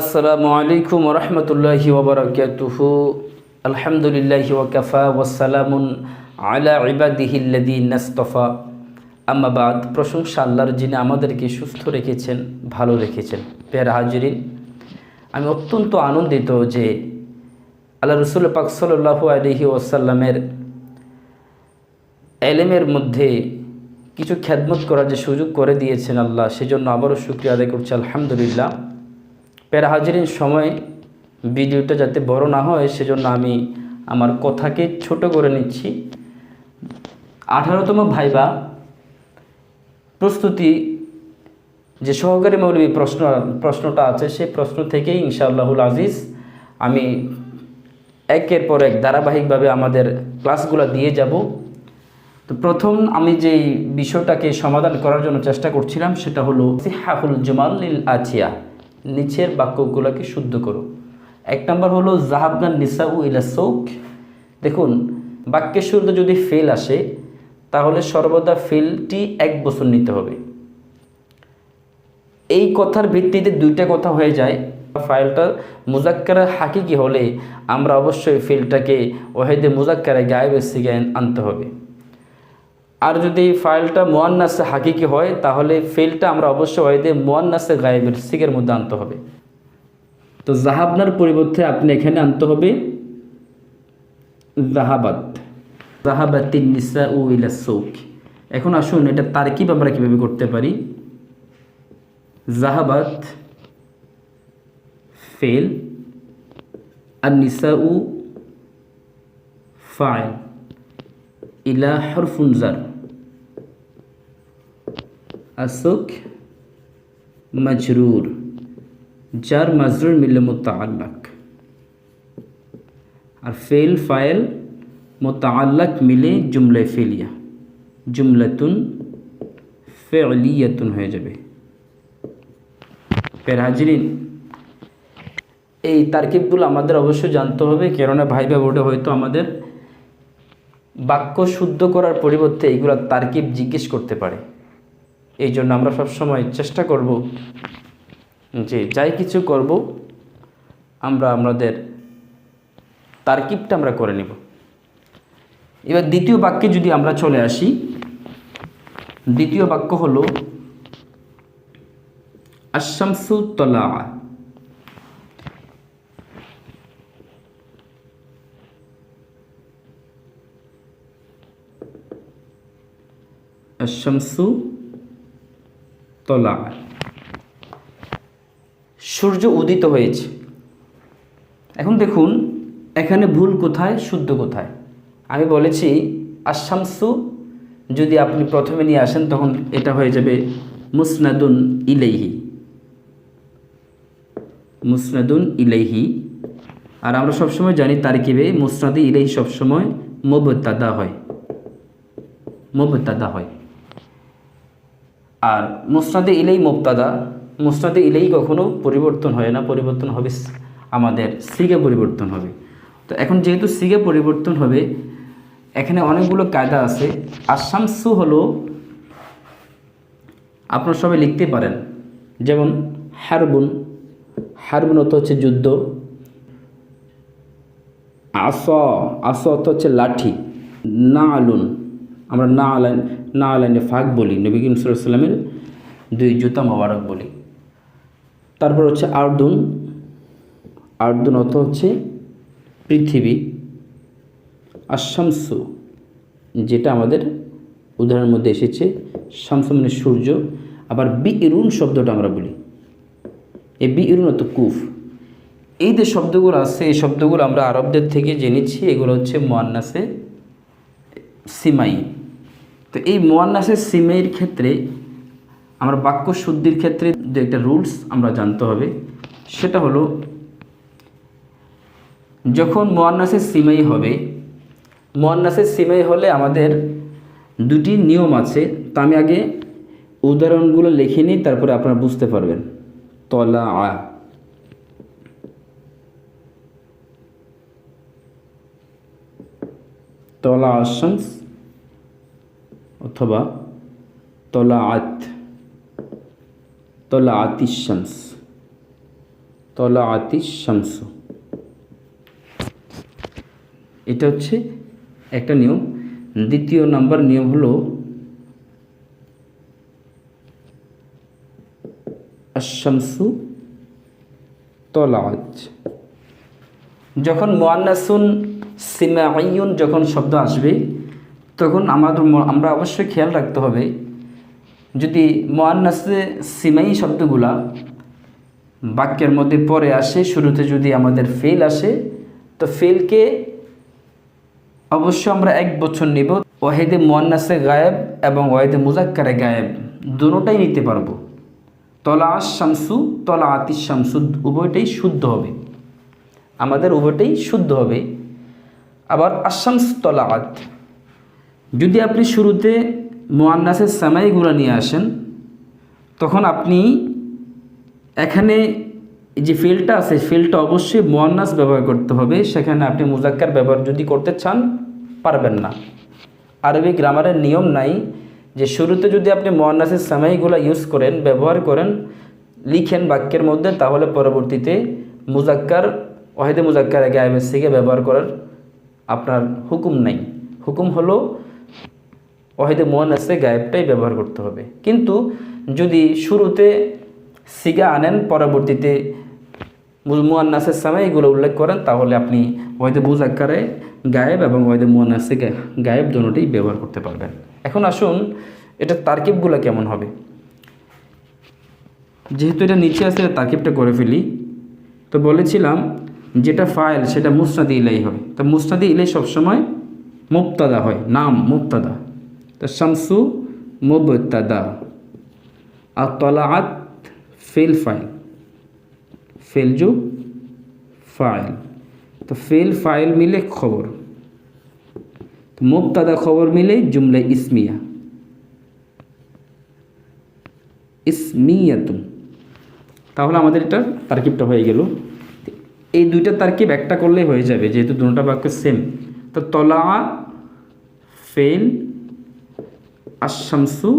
আসসালামু আলাইকুম রহমতুল্লাহি ওবরাকাতুহু আলহামদুলিল্লাহি ওয়াকাফা ওয়াসালামুন আলা ইবাদিহিল্লাদি নাস্তফা আম্মাবাদ প্রশংসা আল্লাহর যিনি আমাদেরকে সুস্থ রেখেছেন, ভালো রেখেছেন। পেয়ার হাজিরিন, আমি অত্যন্ত আনন্দিত যে আল্লাহ রসুল পাক সাল্লাহু আলহি ওয়াসাল্লামের এলেমের মধ্যে কিছু খ্যাদমত করার যে সুযোগ করে দিয়েছেন আল্লাহ, সেজন্য আবারও শুক্রিয়া আদায় করছি। আলহামদুলিল্লাহ। প্যারা হাজিরিন সময় ভিডিওটা যাতে বড় না হয়, সেজন্য আমি আমার কথাকে ছোট করে নিচ্ছি। আঠারোতম ভাইবা প্রস্তুতি যে সহকারী মৌলবী প্রশ্ন, প্রশ্নটা আছে, সেই প্রশ্ন থেকেই ইনশাআল্লাহুল আজিজ আমি একের পর এক ধারাবাহিকভাবে আমাদের ক্লাসগুলো দিয়ে যাব। তো প্রথম আমি যেই বিষয়টাকে সমাধান করার জন্য চেষ্টা করছিলাম, সেটা হলো সিহাহুল জমালিল আছিয়া। নিচের বাক্যগুলোকে শুদ্ধ করো। এক নম্বর হলো জাহাবনান নিসাউ ইলা সৌক। দেখুন, বাক্যের শুরুতে যদি ফেল আসে, তাহলে সর্বদা ফেলটি এক বছর নিতে হবে। এই কথার ভিত্তিতে দুইটা কথা হয়ে যায়। ফাইলটা মুজাক্কারা হাকিকি হলে আমরা অবশ্যই ফিলটাকে ওহেদে মুজাক্কারে গায়েবের সিগে আনতে হবে। আর যদি ফাইলটা মোয়ান্নাসে হাকিকি হয়, তাহলে ফেলটা আমরা অবশ্যই ওহেদে মোয়ান্নাসে গায়েবের সিগের মধ্যে আনতে হবে। তো জাহাবনার পরিবর্তে আপনি এখানে আনতে হবে জাহাবাত। নিসা উ ইলা এখন আসুন এটা তারকিব আমরা কীভাবে করতে পারি? জাহাবাত, ফেল আর নিসাউ, ফাইল। ইলা হরফুন জার। আসুক মজরুর যার মজরুর মিলে মোতাল্লাক আর ফেল ফাইল মোতাল্লাক মিলে জুমলায় ফেলিয়া জুমলাতুন ফেলিয়াতুন হয়ে যাবে ফের হাজরিন এই তারকিবগুলো আমাদের অবশ্যই জানতে হবে। কেননা ভাইবা বোর্ডে হয়তো আমাদের বাক্য শুদ্ধ করার পরিবর্তে এইগুলো তারকিব জিজ্ঞেস করতে পারে। এই জন্য আমরা সবসময় চেষ্টা করব যে যাই কিছু করব, আমরা আমাদের তারকিবটা আমরা করে নেব। এবার দ্বিতীয় বাক্যে যদি আমরা চলে আসি, দ্বিতীয় বাক্য হলো আশামসু তলা তলা সূর্য উদিত হয়েছে। এখন দেখুন, এখানে ভুল কোথায়, শুদ্ধ কোথায়? আমি বলেছি আশামসু যদি আপনি প্রথমে নিয়ে আসেন, তখন এটা হয়ে যাবে মুসনাদুন ইলেহি মুসনাদুন ইলেহি আর আমরা সবসময় জানি তার কিবে মুসনাদি ইলেহি সবসময় মোবতাদা হয়। মোবতাদা হয়। আর মুসনাদে ইলেই মোবতাদা, মুসনাদে ইলেই কখনো পরিবর্তন হয় না, পরিবর্তন হবে আমাদের সিগে পরিবর্তন হবে। তো এখন যেহেতু সিগে পরিবর্তন হবে, এখানে অনেকগুলো কায়দা আছে। আসামসু হলো, আপনারা সবাই লিখতে পারেন। যেমন হারবুন হারবুন অত হচ্ছে যুদ্ধ। আস আস অর্থ হচ্ছে লাঠি। না আলুন আমরা না আলাইন, না আলাইনে ফাঁক বলি, নবী করিম দুই জুতা মোবারক বলি। তারপর হচ্ছে আর্দুন আর্দুন অর্থ হচ্ছে পৃথিবী আশামসু যেটা আমাদের উদাহরণের মধ্যে এসেছে, শামসু মানে সূর্য, আবার বি ইরুন শব্দটা আমরা বলি। এই বি ইরুন অত কুফ। এই যে শব্দগুলো আছে, এই শব্দগুলো আমরা আরবদের থেকে জেনেছি, এগুলো হচ্ছে মোয়ান্নাসে সিমাই। তো এই মোয়ান্নাসের সিমাইয়ের ক্ষেত্রে, আমরা বাক্য শুদ্ধির ক্ষেত্রে যে একটা রুলস আমরা জানতে হবে। সেটা হলো, যখন মোয়ান্নাসের সিমাই হবে, মোয়ান্নাসের সিমাই হলে আমাদের দুটি নিয়ম আছে। তা আমি আগে উদাহরণগুলো লিখে নিই, তারপরে আপনারা বুঝতে পারবেন। তলা আ। তলা আশামস অথবা তলা আত তলা আতিশামস তলা আতিস এটা হচ্ছে একটা নিয়ম। দ্বিতীয় নাম্বার নিয়ম হলো আশামসু তলাজ যখন মোয়ান্নাসুন সিমাইয়ুন যখন শব্দ আসবে, তখন আমাদের আমরা অবশ্যই খেয়াল রাখতে হবে, যদি মোয়ান্নাসে সিমাই শব্দগুলা বাক্যের মধ্যে পরে আসে, শুরুতে যদি আমাদের ফেল আসে, তো ফেলকে অবশ্য আমরা এক বছর নিব, ওয়াহেদে মোয়ান্নাসে গায়েব এবং ওয়াহেদে মুজাক্কারে গায়েব, দুটোটাই নিতে পারব। তলা শামসু তলা আতিস শামসু উভয়টাই শুদ্ধ হবে। আমাদের উভয়টাই শুদ্ধ হবে। আবার আশামস তলা আত যদি আপনি শুরুতে মোয়ান্নাসের সামাইগুলো নিয়ে আসেন, তখন আপনি এখানে যে ফিল্ডটা আছে, ফিল্ডটা অবশ্যই মোয়ান্নাস ব্যবহার করতে হবে। সেখানে আপনি মুজাক্কার ব্যবহার যদি করতে চান, পারবেন না। আরবি গ্রামারের নিয়ম নাই যে শুরুতে যদি আপনি মোয়ান্নাসের সামাইগুলো ইউজ করেন, ব্যবহার করেন, লিখেন বাক্যের মধ্যে, তাহলে পরবর্তীতে মুজাক্কার ওয়াহেদে মুজাক্কার গায়েবের থেকে ব্যবহার করার আপনার হুকুম নাই। হুকুম হলো ওয়াহিদে মোয়ান্নাসে গায়েবটাই ব্যবহার করতে হবে। কিন্তু যদি শুরুতে সিগা আনেন, পরবর্তীতে মোয়ান্নাসের সময় এগুলো উল্লেখ করেন, তাহলে আপনি ওয়াহিদে মুজাক্কারে গায়েব এবং ওয়াহিদে গা- গায়েব দুটোই ব্যবহার করতে পারবেন। এখন আসুন, এটা তারকিবগুলো কেমন হবে? যেহেতু এটা নিচে আছে তারকিবটা করে ফেলি। তো বলেছিলাম যেটা ফাইল, সেটা মুস্তাদি ইলাই হয় তো মুস্তাদি ইলাই সবসময় মুক্তাদা হয়, নাম মুক্তাদা তো শামসু মুবতাদা। আর তলাআত ফেল ফাইল। ফেল ফাইল। তো ফেল ফাইল মিলে খবর। তো মুবতাদা খবর মিলে জুমলা ইসমিয়া। ইসমিয়াতুন। তাহলে আমাদের এটা তারকিবটা হয়ে গেল। এই দুইটা তারকিব একটা করলেই হয়ে যাবে, যেহেতু দুটা বাক্য সেম তো তলা ফেল আশামসু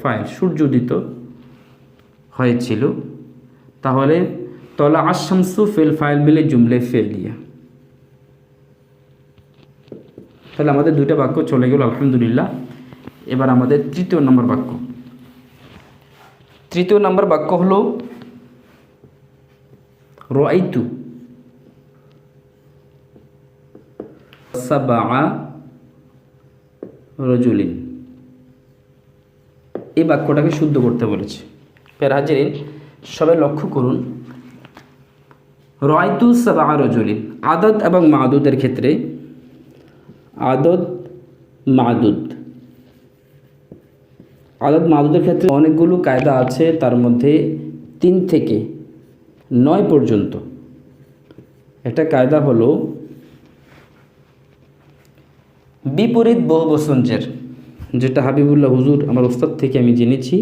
ফাইল, সূর্যোদিত হয়েছিল। তাহলে তলা আশামসু ফেল, ফাইল মিলে জুমলে ফেলিয়া তাহলে আমাদের দুইটা বাক্য চলে গেল, আলহামদুলিল্লাহ। এবার আমাদের তৃতীয় নম্বর বাক্য। তৃতীয় নম্বর বাক্য হলো রাইতু সাবা রজুলিন। এই বাক্যটাকে শুদ্ধ করতে বলেছে। পের হাজিরিন, সবাই লক্ষ্য করুন। রয়তু সাবা রজুলিন, আদত এবং মাদুদের ক্ষেত্রে আদত, মাদুদ। আদত, মাদুদের ক্ষেত্রে অনেকগুলো কায়দা আছে, তার মধ্যে তিন থেকে নয় পর্যন্ত। একটা কায়দা হলো বিপরীত বহু বহুবচনজের যেটা হাবিবুল্লাহ হুজুর আমার ওস্তাদ থেকে আমি জেনেছি।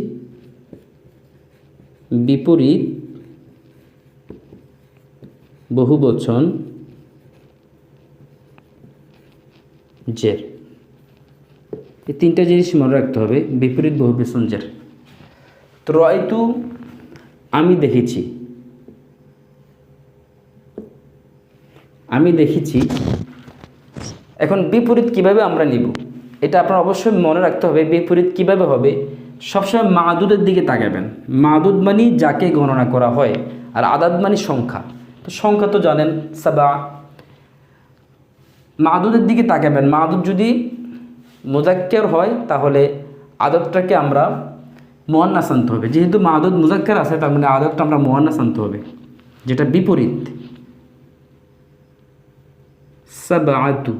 বিপরীত বহুবচন জের এই তিনটা জিনিস মনে রাখতে হবে, বিপরীত বহুবচন জের তো রয়তু আমি দেখেছি। আমি দেখেছি এখন বিপরীত কীভাবে আমরা নিব? এটা আপনার অবশ্যই মনে রাখতে হবে, বিপরীত কীভাবে হবে? সবসময় মাদুদের দিকে তাকাবেন। মাদুদ মানে যাকে গণনা করা হয় আর আদাদ মানে সংখ্যা। তো সংখ্যা তো জানেন, সাবা। মাদুদের দিকে তাকাবেন। মাদুদ যদি মুজাক্কের হয়, তাহলে আদতটাকে আমরা মোয়ান্নাস আনতে হবে। যেহেতু মাদুদ মুজাক্কের আছে, তার মানে আদতটা আমরা মোয়ান্নাস আনতে হবে, যেটা বিপরীত। সাবাতু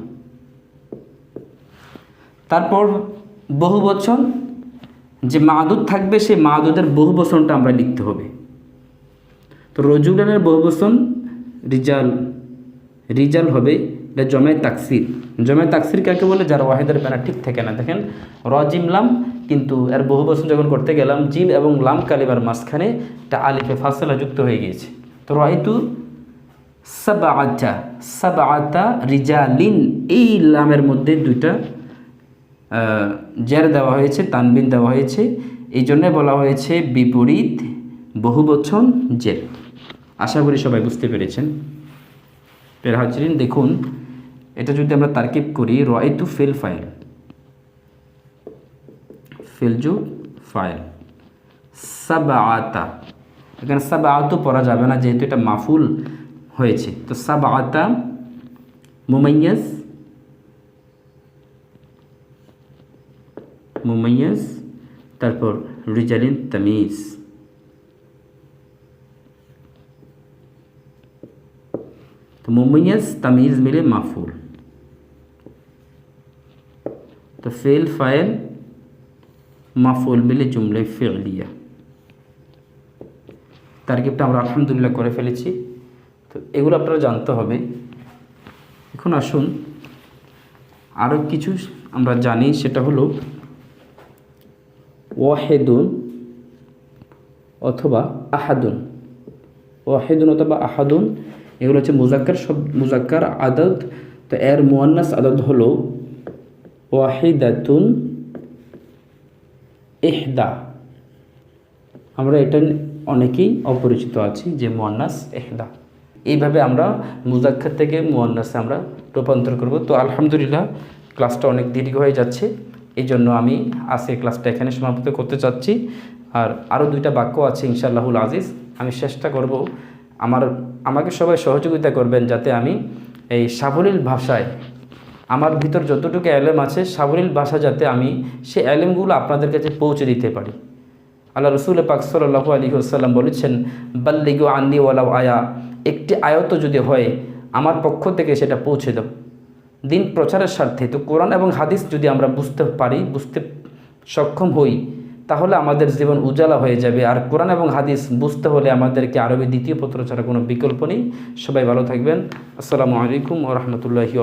তারপর বহু বচন, যে মাদুদ থাকবে, সেই মাদুদের বহু বচনটা আমরা লিখতে হবে। তো রজুলানের বহু বচন, রিজাল রিজাল হবে এটা জমায় তাকসির। জমায় তাকসির কাকে বলে? যার ওয়াহেদের বেনা ঠিক থাকে না। দেখেন, র, জিম, লাম, কিন্তু এর বহু বচন যখন করতে গেলাম, জিম এবং লাম কালিমার মাঝখানে একটা আলিফে ফাসলা যুক্ত হয়ে গিয়েছে। তো রয়তু সাবাআতা সাবাআতা রিজালিন, এই লামের মধ্যে দুইটা জের দেওয়া হয়েছে, তানবিন দেওয়া হয়েছে। এই জন্যে বলা হয়েছে বিপরীত বহুবচন জের। আশা করি সবাই বুঝতে পেরেছেন। পেরহাজরিন, দেখুন, এটা যদি আমরা তারকিব করি, রয়তু ফেল ফাইল। ফেলজু ফাইল। সাবাআতা। এখানে সাবাআতু পড়া যাবে না, যেহেতু এটা মাফুল হয়েছে। তো সাবাআতা মুমাইয়াজ মুমাইয়াজ, তারপর রিজালিন তামিজ। তো মুমাইয়াজ, তামিজ মিলে মাফুল। তো ফেল, ফাইল, মাফুল মিলে জুমলে ফেলিয়া। তারকিবটা আমরা আলহামদুলিল্লাহ করে ফেলেছি। তো এগুলো আপনারা জানতে হবে। এখন আসুন আরও কিছু আমরা জানি, সেটা হলো ওয়াহেদুন অথবা আহাদুন। ওয়াহেদুন অথবা আহাদুন, এগুলো হচ্ছে মুজাক্কার, সব মুজাক্কার আদত তো এর মুয়ান্নাস আদত হলো ওয়াহিদাতুন এহদা আমরা এটা অনেকেই অপরিচিত আছি যে মুয়ান্নাস এহদা এইভাবে আমরা মুজাক্কার থেকে মুয়ান্নাসে আমরা রূপান্তর করব। তো আলহামদুলিল্লাহ, ক্লাসটা অনেক দীর্ঘ হয়ে যাচ্ছে। এই জন্য আমি আজকে ক্লাসটা এখানে সমাপ্ত করতে চাচ্ছি। আর আরও দুইটা বাক্য আছে ইনশাআল্লাহুল আজিজ। আমি চেষ্টা করব আমার, আমাকে সবাই সহযোগিতা করবেন যাতে আমি এই সাবলীল ভাষায় আমার ভিতর যতটুকু অ্যালেম আছে, সাবলীল ভাষা যাতে আমি সে অ্যালেমগুলো আপনাদের কাছে পৌঁছে দিতে পারি। আল্লাহ রসুল পাক সাল্লাহু আলী আসাল্লাম বলেছেন, বাল্লিগু আন্নি ওয়ালাউ আয়া। একটি আয়ত যদি হয়, আমার পক্ষ থেকে সেটা পৌঁছে দাও। দিন প্রচারের স্বার্থে। তো কোরআন এবং হাদিস যদি আমরা বুঝতে পারি, বুঝতে সক্ষম হই, তাহলে আমাদের জীবন উজালা হয়ে যাবে। আর কোরআন এবং হাদিস বুঝতে হলে আমাদেরকে আরবি দ্বিতীয় পত্র ছাড়া কোনো বিকল্প নেই। সবাই ভালো থাকবেন। আসসালামু আলাইকুম ও রহমতুল্লাহি